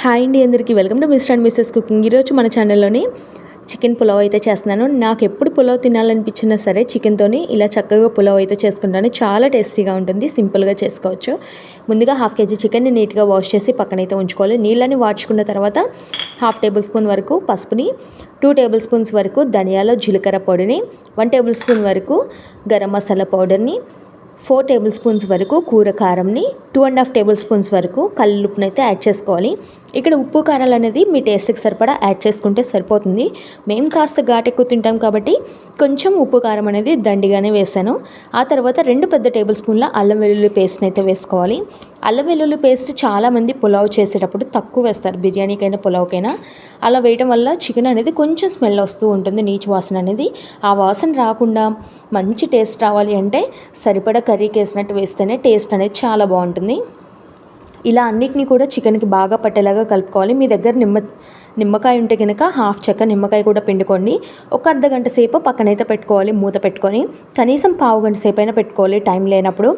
Hi అండి అందరికీ. Welcome to mister and missus cooking. ఈరోజు మన ఛానల్లోని చికెన్ పులావ్ అయితే చేస్తున్నాను. నాకు ఎప్పుడు పులావ్ తినాలనిపించినా సరే చికెన్తోని ఇలా చక్కగా పులావ్ అయితే చేసుకుంటాను. చాలా టేస్టీగా ఉంటుంది. సింపుల్గా చేసుకోవచ్చు. ముందుగా హాఫ్ కేజీ చికెన్ని నీట్గా వాష్ చేసి పక్కనైతే ఉంచుకోవాలి. నీళ్ళని వాడ్చుకున్న తర్వాత హాఫ్ టేబుల్ స్పూన్ వరకు పసుపుని టూ టేబుల్ స్పూన్స్ వరకు ధనియాల జీలకర్ర పొడిని వన్ టేబుల్ స్పూన్ వరకు గరం మసాలా పౌడర్ని ఫోర్ టేబుల్ స్పూన్స్ వరకు కూర కారంని two and half tablespoons వరకు కల్లుప్పుని యాడ్ చేసుకోవాలి. ఇక్కడ ఉప్పు కారాలు అనేది మీ టేస్ట్కి సరిపడా యాడ్ చేసుకుంటే సరిపోతుంది. మేము కాస్త ఘాటు ఎక్కువ తింటాం కాబట్టి కొంచెం ఉప్పు కారం అనేది దండిగానే వేసాను. ఆ తర్వాత రెండు పెద్ద టేబుల్ స్పూన్ల అల్లం వెల్లుల్లి పేస్ట్ని అయితే వేసుకోవాలి. అల్లం వెల్లుల్లి పేస్ట్ చాలామంది పులావ్ చేసేటప్పుడు తక్కువ వేస్తారు. బిర్యానీకైనా పులావ్కైనా. అలా వేయటం వల్ల చికెన్ అనేది కొంచెం స్మెల్ వస్తూ ఉంటుంది. నీచు వాసన అనేది ఆ వాసన రాకుండా మంచి టేస్ట్ రావాలి అంటే సరిపడా కర్రీకి వేసినట్టు వేస్తేనే టేస్ట్ అనేది చాలా బాగుంటుంది. ఇలా అన్నిటినీ కూడా చికెన్కి బాగా పట్టేలాగా కలుపుకోవాలి. మీ దగ్గర నిమ్మ నిమ్మకాయ ఉంటే కనుక హాఫ్ చెక్క నిమ్మకాయ కూడా పిండుకోండి. ఒక అర్ధ గంట సేపు పక్కనైతే పెట్టుకోవాలి మూత పెట్టుకొని. కనీసం పావు గంట సేపు అయినా పెట్టుకోవాలి టైం లేనప్పుడు.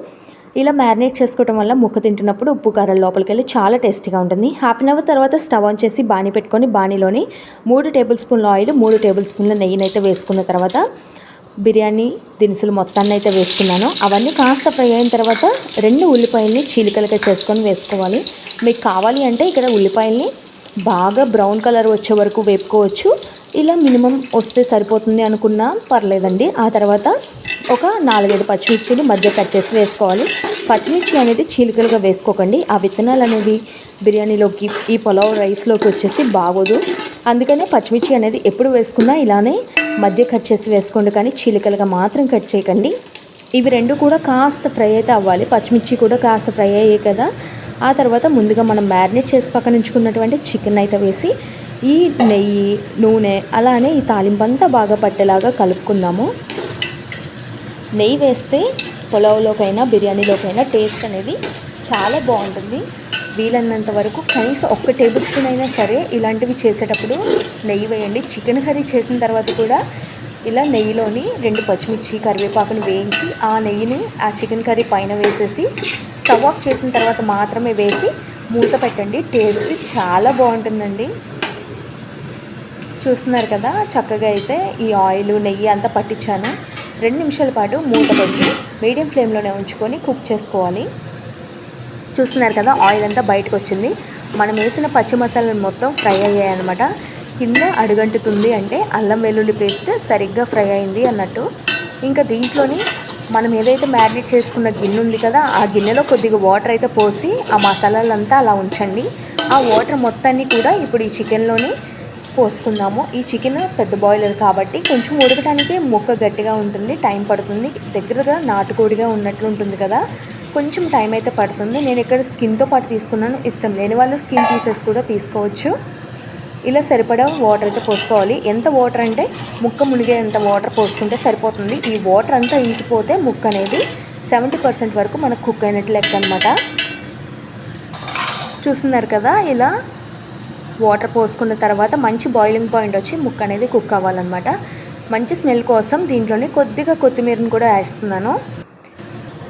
ఇలా మ్యారినేట్ చేసుకోవడం వల్ల ముక్క తింటున్నప్పుడు ఉప్పు కారం లోపలికి వెళ్ళి చాలా టేస్టీగా ఉంటుంది. హాఫ్ అన్ అవర్ తర్వాత స్టవ్ ఆన్ చేసి బాణీ పెట్టుకొని బాణీలోని మూడు టేబుల్ స్పూన్ల ఆయిల్ మూడు టేబుల్ స్పూన్ల నెయ్యిని అయితే వేసుకున్న తర్వాత బిర్యానీ దినుసులు మొత్తాన్ని అయితే వేసుకున్నాను. అవన్నీ కాస్త ఫ్రై అయిన తర్వాత రెండు ఉల్లిపాయల్ని చీలికలుగా చేసుకొని వేసుకోవాలి. మీకు కావాలి అంటే ఇక్కడ ఉల్లిపాయల్ని బాగా బ్రౌన్ కలర్ వచ్చే వరకు వేపుకోవచ్చు. ఇలా మినిమం వస్తే సరిపోతుంది అనుకున్నా పర్లేదండి. ఆ తర్వాత ఒక నాలుగైదు పచ్చిమిర్చిని మధ్య కట్ చేసి వేసుకోవాలి. పచ్చిమిర్చి అనేది చీలికలుగా వేసుకోకండి. ఆ విత్తనాలు అనేది బిర్యానీలోకి ఈ పులావ్ రైస్లోకి వచ్చేసి బాగోదు. అందుకనే పచ్చిమిర్చి అనేది ఎప్పుడు వేసుకున్నా ఇలానే మధ్య కట్ చేసి వేసుకోండి కానీ చీలికలుగా మాత్రం కట్ చేయకండి. ఇవి రెండు కూడా కాస్త ఫ్రై అయితే అవ్వాలి. పచ్చిమిర్చి కూడా కాస్త ఫ్రై అయ్యాయి కదా. ఆ తర్వాత ముందుగా మనం మ్యారినేట్ చేసి పక్కన ఉంచుకున్నటువంటి చికెన్ అయితే వేసి ఈ నెయ్యి నూనె అలానే ఈ తాలింపు అంతా బాగా పట్టేలాగా కలుపుకుందాము. నెయ్యి వేస్తే పులావ్లోకైనా బిర్యానీలోకైనా టేస్ట్ అనేది చాలా బాగుంటుంది. వీలైనంత వరకు కనీసం ఒక్క టేబుల్ స్పూన్ అయినా సరే ఇలాంటివి చేసేటప్పుడు నెయ్యి వేయండి. చికెన్ కర్రీ చేసిన తర్వాత కూడా ఇలా నెయ్యిలోని రెండు పచ్చిమిర్చి కరివేపాకుని వేయించి ఆ నెయ్యిని ఆ చికెన్ కర్రీ పైన వేసేసి స్టవ్ ఆఫ్ చేసిన తర్వాత మాత్రమే వేసి మూత పెట్టండి. టేస్ట్ చాలా బాగుంటుందండి. చూస్తున్నారు కదా చక్కగా అయితే ఈ ఆయిల్ నెయ్యి అంతా పట్టించాను. రెండు నిమిషాల పాటు మూత పెట్టి మీడియం ఫ్లేమ్లోనే ఉంచుకొని కుక్ చేసుకోవాలి. చూస్తున్నారు కదా ఆయిల్ అంతా బయటకు వచ్చింది. మనం వేసిన పచ్చి మసాలాలు మొత్తం ఫ్రై అయ్యాయి అనమాట కింద అడుగంటుతుంది అంటే అల్లం వెల్లుల్లి పేస్ట్ సరిగ్గా ఫ్రై అయింది అన్నట్టు. ఇంకా దీంట్లోని మనం ఏదైతే మ్యారినేట్ చేసుకున్న గిన్నె ఉంది కదా ఆ గిన్నెలో కొద్దిగా వాటర్ అయితే పోసి ఆ మసాలాలంతా అలా ఉంచండి. ఆ వాటర్ మొత్తాన్ని కూడా ఇప్పుడు ఈ చికెన్లోని పోసుకుందాము. ఈ చికెన్ పెద్ద బాయిలర్ కాబట్టి కొంచెం ఉడకడానికి ముక్క గట్టిగా ఉంటుంది టైం పడుతుంది. దగ్గరగా నాటుకోడిగా ఉన్నట్లు ఉంటుంది కదా. కొంచెం టైం అయితే పడుతుంది. నేను ఇక్కడ స్కిన్తో పాటు తీసుకున్నాను. ఇష్టం లేని వాళ్ళు స్కిన్ పీసెస్ కూడా తీసుకోవచ్చు. ఇలా సరిపడా వాటర్ అయితే పోసుకోవాలి. ఎంత వాటర్ అంటే ముక్క మునిగేంత వాటర్ పోసుకుంటే సరిపోతుంది. ఈ వాటర్ అంతా ఇంకిపోతే ముక్క అనేది సెవెంటీ పర్సెంట్ వరకు మనకు కుక్ అయినట్టు లెక్క అనమాట చూస్తున్నారు కదా ఇలా వాటర్ పోసుకున్న తర్వాత మంచి బాయిలింగ్ పాయింట్ వచ్చి ముక్క అనేది కుక్ అవ్వాలన్నమాట. మంచి స్మెల్ కోసం దీంట్లోనే కొద్దిగా కొత్తిమీరని కూడా వేస్తున్నాను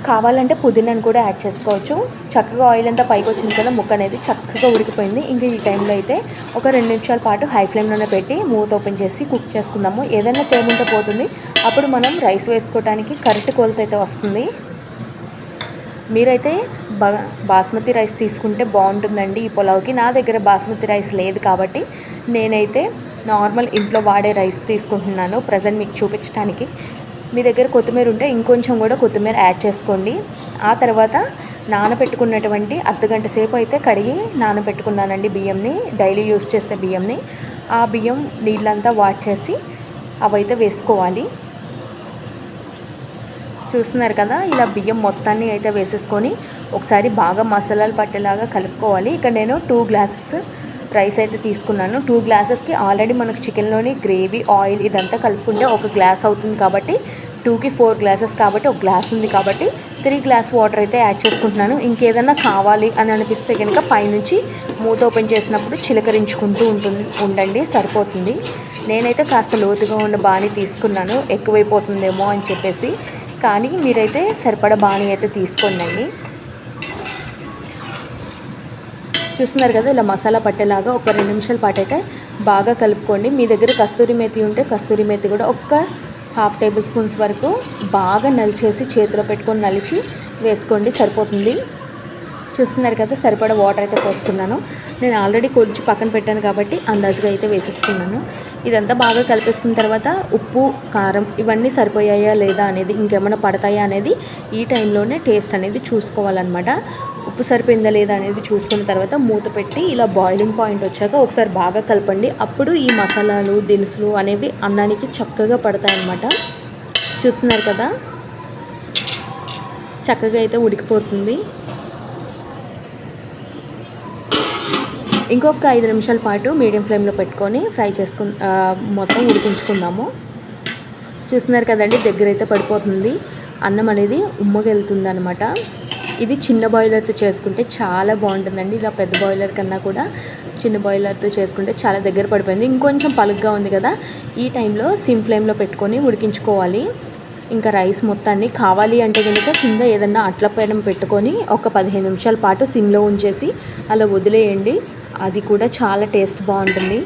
కావాలంటే పుదీనాను కూడా యాడ్ చేసుకోవచ్చు. చక్కగా ఆయిల్ అంతా పైకి వచ్చింది కదా ముక్క అనేది చక్కగా ఉడికిపోయింది. ఇంకా ఈ టైంలో అయితే ఒక రెండు నిమిషాల పాటు హై ఫ్లేమ్లోనే పెట్టి మూత ఓపెన్ చేసి కుక్ చేసుకుందాము. ఏదైనా తేముంటే పోతుంది. అప్పుడు మనం రైస్ వేసుకోవడానికి కరెక్ట్ కొలత అయితే వస్తుంది. మీరైతే బా బాస్మతి రైస్ తీసుకుంటే బాగుంటుందండి ఈ పొలావుకి. నా దగ్గర బాస్మతి రైస్ లేదు కాబట్టి నేనైతే నార్మల్ ఇంట్లో వాడే రైస్ తీసుకుంటున్నాను. ప్రజెంట్ మీకు చూపించడానికి మీ దగ్గర కొత్తిమీర ఉంటే ఇంకొంచెం కూడా కొత్తిమీర యాడ్ చేసుకోండి. ఆ తర్వాత నానబెట్టుకున్నటువంటి అర్ధగంట సేపు అయితే కడిగి నానబెట్టుకున్నానండి బియ్యంని డైలీ యూస్ చేసే బియ్యంని. ఆ బియ్యం నీళ్ళంతా వాష్ చేసి అవైతే వేసుకోవాలి. చూస్తున్నారు కదా ఇలా బియ్యం మొత్తాన్ని అయితే వేసేసుకొని ఒకసారి బాగా మసాలాలు పట్టేలాగా కలుపుకోవాలి. ఇక్కడ నేను టూ గ్లాసెస్ రైస్ అయితే తీసుకున్నాను. టూ గ్లాసెస్కి ఆల్రెడీ మనకు చికెన్లోని గ్రేవీ ఆయిల్ ఇదంతా కలుపుకుంటే ఒక గ్లాస్ అవుతుంది కాబట్టి టూకి ఫోర్ గ్లాసెస్ కాబట్టి ఒక గ్లాస్ ఉంది కాబట్టి త్రీ గ్లాస్ వాటర్ అయితే యాడ్ చేసుకుంటున్నాను. ఇంకేదన్నా కావాలి అని అనిపిస్తే కనుక పైనుంచి మూత ఓపెన్ చేసినప్పుడు చిలకరించుకుంటూ ఉంటుంది ఉండండి సరిపోతుంది. నేనైతే కాస్త లోతుగా ఉన్న బాణీ తీసుకున్నాను. ఎక్కువైపోతుందేమో అని చెప్పేసి. కానీ మీరైతే సరిపడ బాణీ అయితే తీసుకోండి చూస్తున్నారు కదా ఇలా మసాలా పట్టేలాగా ఒక రెండు నిమిషాల పాటు అయితే బాగా కలుపుకోండి. మీ దగ్గర కస్తూరి మేతి ఉంటే కస్తూరి మేతి కూడా ఒక్క హాఫ్ టేబుల్ స్పూన్స్ వరకు బాగా నలిచేసి చేతిలో పెట్టుకొని నలిచి వేసుకోండి సరిపోతుంది. చూస్తున్నారు కదా సరిపడా వాటర్ అయితే పోసుకున్నాను. నేను ఆల్రెడీ కొంచెం పక్కన పెట్టాను కాబట్టి అందాజుగా అయితే వేసేసుకున్నాను. ఇదంతా బాగా కలిపేసుకున్న తర్వాత ఉప్పు కారం ఇవన్నీ సరిపోయాయా లేదా అనేది ఇంకేమైనా పడతాయా అనేది ఈ టైంలోనే టేస్ట్ అనేది చూసుకోవాలన్నమాట. ఉప్పు సరిపోయిందా లేదా అనేది చూసుకున్న తర్వాత మూత పెట్టి ఇలా బాయిలింగ్ పాయింట్ వచ్చాక ఒకసారి బాగా కలపండి. అప్పుడు ఈ మసాలాలు దినుసులు అనేవి అన్నానికి చక్కగా పడతాయన్నమాట. చూస్తున్నారు కదా? చక్కగా అయితే ఉడికిపోతుంది. ఇంకొక ఐదు నిమిషాల పాటు మీడియం ఫ్లేమ్లో పెట్టుకొని ఫ్రై చేసుకు మొత్తం ఉడికించుకుందాము. చూస్తున్నారు కదండి? దగ్గర అయితే పడిపోతుంది. అన్నం అనేది ఉమ్మగెళ్తుంది అనమాట ఇది చిన్న బాయిలర్తో చేసుకుంటే చాలా బాగుంటుందండి. ఇలా పెద్ద బాయిలర్ కన్నా కూడా చిన్న బాయిలర్తో చేసుకుంటే చాలా దగ్గర పడిపోయింది. ఇంకొంచెం పలుగ్గా ఉంది కదా ఈ టైంలో సిమ్ ఫ్లేమ్లో పెట్టుకొని ఉడికించుకోవాలి. ఇంకా రైస్ మొత్తాన్ని కావాలి అంటే కనుక కింద ఏదన్నా అట్ల పైన పెట్టుకొని ఒక పదిహేను నిమిషాల పాటు సిమ్లో ఉంచేసి అలా వదిలేయండి. అది కూడా చాలా టేస్ట్ బాగుంటుంది.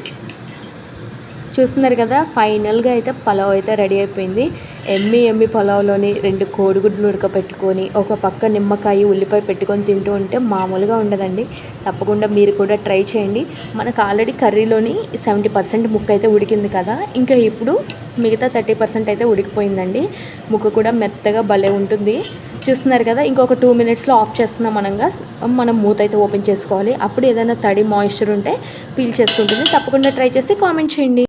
చూస్తున్నారు కదా ఫైనల్గా అయితే పలావ్ అయితే రెడీ అయిపోయింది. ఎమ్మి ఎమ్మి పలావ్లోని రెండు కోడిగుడ్లు ఉడకపెట్టుకొని ఒక పక్క నిమ్మకాయ ఉల్లిపాయ పెట్టుకొని తింటూ ఉంటే మామూలుగా ఉండదండి. తప్పకుండా మీరు కూడా ట్రై చేయండి. మనకు ఆల్రెడీ కర్రీలోని సెవెంటీ పర్సెంట్ ముక్క అయితే ఉడికింది కదా ఇంకా ఇప్పుడు మిగతా థర్టీ పర్సెంట్ అయితే ఉడికిపోయిందండి. ముక్క కూడా మెత్తగా భలే ఉంటుంది. చూస్తున్నారు కదా ఇంకొక టూ మినిట్స్లో ఆఫ్ చేస్తున్నాం మనంగా మనం మూత అయితే ఓపెన్ చేసుకోవాలి. అప్పుడు ఏదైనా తడి మాయిశ్చర్ ఉంటే పీల్ చేసుకుంటుంది. తప్పకుండా ట్రై చేసి కామెంట్ చేయండి.